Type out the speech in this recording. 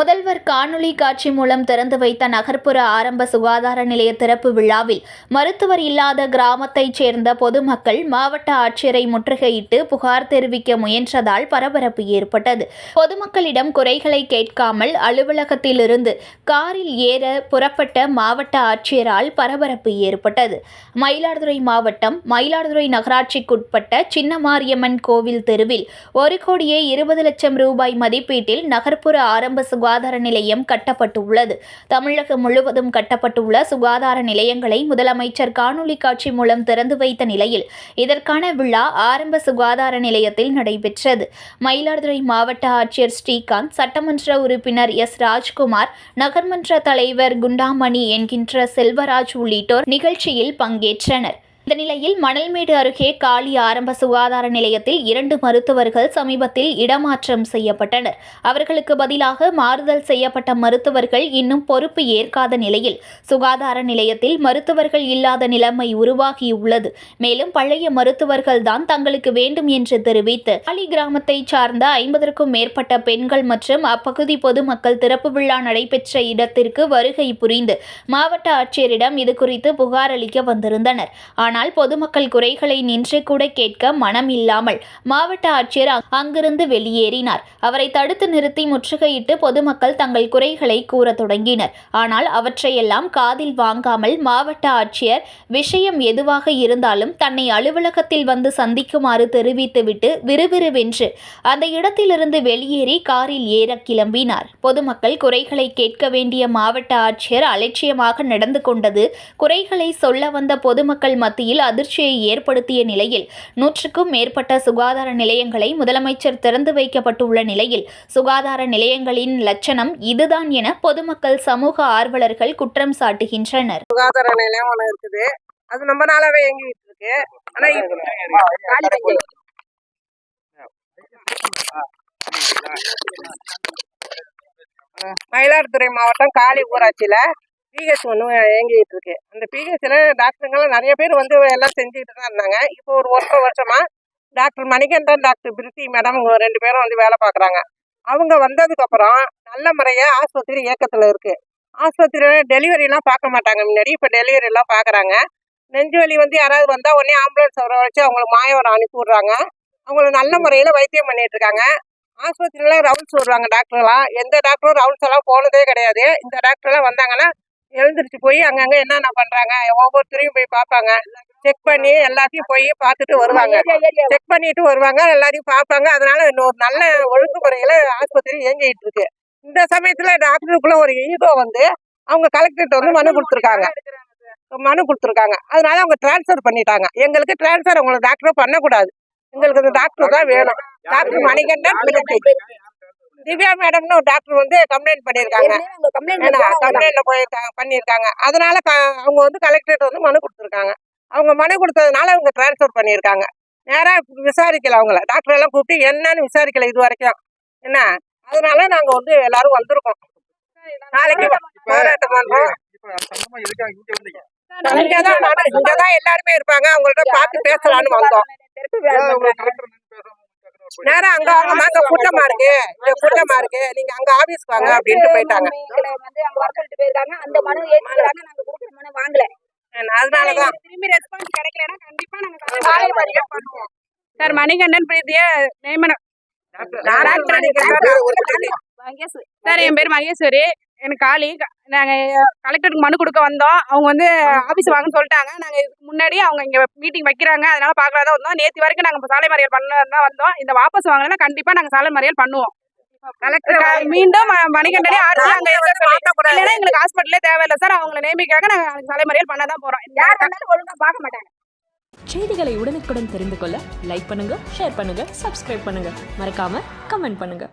Model காணொளி காட்சி மூலம் திறந்து வைத்த நகர்ப்புற ஆரம்ப சுகாதார நிலைய திறப்பு விழாவில் மருத்துவர் இல்லாத கிராமத்தைச் சேர்ந்த பொதுமக்கள் மாவட்ட ஆட்சியரை முற்றுகையிட்டு புகார் தெரிவிக்க முயன்றதால் பரபரப்பு ஏற்பட்டது. பொதுமக்களிடம் குறைகளை கேட்காமல் அலுவலகத்திலிருந்து காரில் ஏற புறப்பட்ட மாவட்ட ஆட்சியரால் பரபரப்பு ஏற்பட்டது. மயிலாடுதுறை மாவட்டம் மயிலாடுதுறை நகராட்சிக்குட்பட்ட சின்னமாரியம்மன் கோவில் தெருவில் ஒரு கோடியே இருபது லட்சம் ரூபாய் மதிப்பீட்டில் நகர்ப்புற ஆரம்ப சுகாதார நிலையம் கட்டப்பட்டுள்ளது. தமிழகம் முழுவதும் கட்டப்பட்டுள்ள சுகாதார நிலையங்களை முதலமைச்சர் காணொலி காட்சி மூலம் திறந்து வைத்த நிலையில் இதற்கான விழா ஆரம்ப சுகாதார நிலையத்தில் நடைபெற்றது. மயிலாடுதுறை மாவட்ட ஆட்சியர் ஸ்ரீகாந்த் சட்டமன்ற உறுப்பினர் எஸ். ராஜ்குமார் நகர்மன்ற தலைவர் குண்டாமணி என்கின்ற செல்வராஜ் உள்ளிட்டோர் நிகழ்ச்சியில் பங்கேற்றனர். இந்த நிலையில் மணல்மேடு அருகே காலி ஆரம்ப சுகாதார நிலையத்தில் இரண்டு மருத்துவர்கள் சமீபத்தில் இடமாற்றம் செய்யப்பட்டனர். அவர்களுக்கு பதிலாக மாறுதல் செய்யப்பட்ட மருத்துவர்கள் இன்னும் பொறுப்பு ஏற்காத நிலையில் சுகாதார நிலையத்தில் மருத்துவர்கள் இல்லாத நிலைமை உருவாகியுள்ளது. மேலும் பழைய மருத்துவர்கள் தான் தங்களுக்கு வேண்டும் என்று தெரிவித்து காலி கிராமத்தை சார்ந்த ஐம்பதற்கும் மேற்பட்ட பெண்கள் மற்றும் அப்பகுதி பொதுமக்கள் திறப்பு விழா நடைபெற்ற இடத்திற்கு வருகை புரிந்து மாவட்ட ஆட்சியரிடம் இதுகுறித்து புகார் அளிக்க வந்திருந்தனர். ஆனால் பொதுமக்கள் குறைகளை நின்று கூட கேட்க மனம் இல்லாமல் மாவட்ட ஆட்சியர் அங்கிருந்து வெளியேறினார். அவரை தடுத்து நிறுத்தி முற்றுகையிட்டு பொதுமக்கள் தங்கள் குறைகளை கூற தொடங்கினர். ஆனால் அவற்றையெல்லாம் காதில் வாங்காமல் மாவட்ட ஆட்சியர் விஷயம் எதுவாக இருந்தாலும் தன்னை அலுவலகத்தில் வந்து சந்திக்குமாறு தெரிவித்துவிட்டு விறுவிறுவென்று அந்த இடத்திலிருந்து வெளியேறி காரில் ஏற கிளம்பினார். பொதுமக்கள் குறைகளை கேட்க வேண்டிய மாவட்ட ஆட்சியர் அலட்சியமாக நடந்து கொண்டது குறைகளை சொல்ல வந்த பொதுமக்கள் மத்தியில் அதிர்ச்சியை ஏற்படுத்திய நிலையில் நூற்றுக்கும் மேற்பட்ட சுகாதார நிலையங்களை முதலமைச்சர் திறந்து வைக்கப்பட்டுள்ள நிலையில் சுகாதார நிலையங்களின் லட்சணம் இதுதான் என பொதுமக்கள் சமூக ஆர்வலர்கள் குற்றம் சாட்டுகின்றனர். சுகாதார நிலையம் இருக்குது. அது ரொம்ப நாளாவே இயங்கிட்டு இருக்கு. ஆனா மயிலாடுதுறை மாவட்டம் காலி ஊராட்சியில பிஹெச் ஒன்று இயங்கிட்டு இருக்கு அந்த பிஹெச்ல டாக்டருங்கெல்லாம் நிறைய பேர் வந்து எல்லாம் செஞ்சுட்டு தான் இருந்தாங்க. இப்போ ஒரு ஒன்றரை வருஷமா doctor Manikandan doctor Preethi madam இவங்க ரெண்டு பேரும் வந்து வேலை பார்க்குறாங்க. அவங்க வந்ததுக்கப்புறம் நல்ல முறையாக ஆஸ்பத்திரி இயக்கத்தில் இருக்கு. ஆஸ்பத்திரியில் டெலிவரிலாம் பார்க்க மாட்டாங்க முன்னாடி. இப்போ டெலிவரிலாம் பார்க்குறாங்க. நெஞ்சு வலி வந்து யாராவது வந்தா உடனே ஆம்புலன்ஸ் வர வச்சு அவங்களுக்கு மாயவரம் அனுப்பி விட்றாங்க அவங்கள நல்ல முறையில் வைத்தியம் பண்ணிகிட்டு இருக்காங்க. ஆஸ்பத்திரியில ரவுண்ட்ஸ் விடுறாங்க டாக்டர்லாம் எந்த டாக்டரும் ரவுண்ட்ஸ் எல்லாம் போனதே கிடையாது. இந்த டாக்டர்லாம் வந்தாங்கன்னா எழுந்திரிச்சு போய் அங்கங்கே என்னென்ன பண்றாங்க? ஒவ்வொருத்தரையும் போய் பார்ப்பாங்க. செக் பண்ணி எல்லாத்தையும் போய் பார்த்துட்டு வருவாங்க. செக் பண்ணிட்டு வருவாங்க எல்லாரையும் பார்ப்பாங்க. அதனால இன்னொரு நல்ல ஒழுங்குமுறையில ஆஸ்பத்திரி இயங்கிட்டு இருக்கு. இந்த சமயத்துல டாக்டருக்குள்ள ஒரு ஈகோ வந்து அவங்க கலெக்டர்கிட்ட வந்து மனு கொடுத்துருக்காங்க. மனு கொடுத்துருக்காங்க. அதனால அவங்க டிரான்ஸ்ஃபர் பண்ணிட்டாங்க. எங்களுக்கு டிரான்ஸ்ஃபர் அவங்களை டாக்டர் பண்ணக்கூடாது. எங்களுக்கு அந்த டாக்டர் தான் வேணும். டாக்டர் மணிகண்டன் திவ்யா மேடம்னு ஒரு டாக்டர் வந்து கம்ப்ளைண்ட் பண்ணியிருக்காங்க. கம்ப்ளைண்ட்ல போயிருக்காங்க பண்ணியிருக்காங்க. அதனால அவங்க வந்து கலெக்டரேட் வந்து மனு கொடுத்துருக்காங்க. அவங்க மனு கொடுத்ததுனால அவங்க டிரான்ஸ்ஃபர் பண்ணியிருக்காங்க. நேரா விசாரிக்கல அவங்கள. டாக்டர் எல்லாம் கூப்பிட்டு என்னன்னு விசாரிக்கல இது வரைக்கும். என்ன? அதனால நாங்க வந்து எல்லாரும் வந்திருக்கோம். நாளைக்கு போராட்டம் பண்றோம். இங்கதான் எல்லாருமே இருப்பாங்க. அவங்கள்ட்ட பார்த்து பேசலாம்னு வந்தோம். நேரம் அங்க வாங்க நாங்க கூட்டமா இருக்கு இங்க கூட்டமா இருக்கு நீங்க அங்க ஆபீஸ்க்கு வாங்க அப்படின்ட்டு போயிட்டாங்க. அங்க அந்த மனு ஏற்றுக்கிறாங்க நாங்க கொடுக்குற மனு வாங்கல. அதனாலதான். திரும்பி ரெஸ்பான்ஸ் கிடைக்கலன்னா கண்டிப்பா நாங்க சார் மணிகண்டன் பிரீத்திய நியமனம். சார் என் பேர் மகேஸ்வரி. எனக்கு காலி நாங்க கலெக்டருக்கு மனு கொடுக்க வந்தோம். அவங்க வந்து ஆபீஸ் வாங்கன்னு சொல்லிட்டாங்க. நாங்க இதுக்கு முன்னாடி அவங்க இங்க மீட்டிங் வைக்கிறாங்க. அதனால பார்க்கலாம் தான் வந்தோம். நேத்து வரைக்கும் நாங்க இப்ப சாலை மறியல் பண்ண தான் வந்தோம். இந்த வாபஸ் வாங்கினா கண்டிப்பா நாங்க சாலை மறியல் பண்ணுவோம். கலெக்டர் மீண்டும் மணிகண்டனே ஆட்சி அங்க. இல்லைன்னா எங்களுக்கு ஹாஸ்பிட்டலே தேவையில்லை சார். அவங்களை நியமிக்காக நாங்க நாளைக்கு சாலை மறியல் பண்ண தான் போறோம். யார் வந்தாலும் ஒழுங்கா பார்க்க மாட்டாங்க. செய்திகளை உடனுக்குடன் தெரிந்து கொள்ள லைக் பண்ணுங்க ஷேர் பண்ணுங்க சப்ஸ்கிரைப் பண்ணுங்க. மறக்காம கமெண்ட் பண்ணுங்க.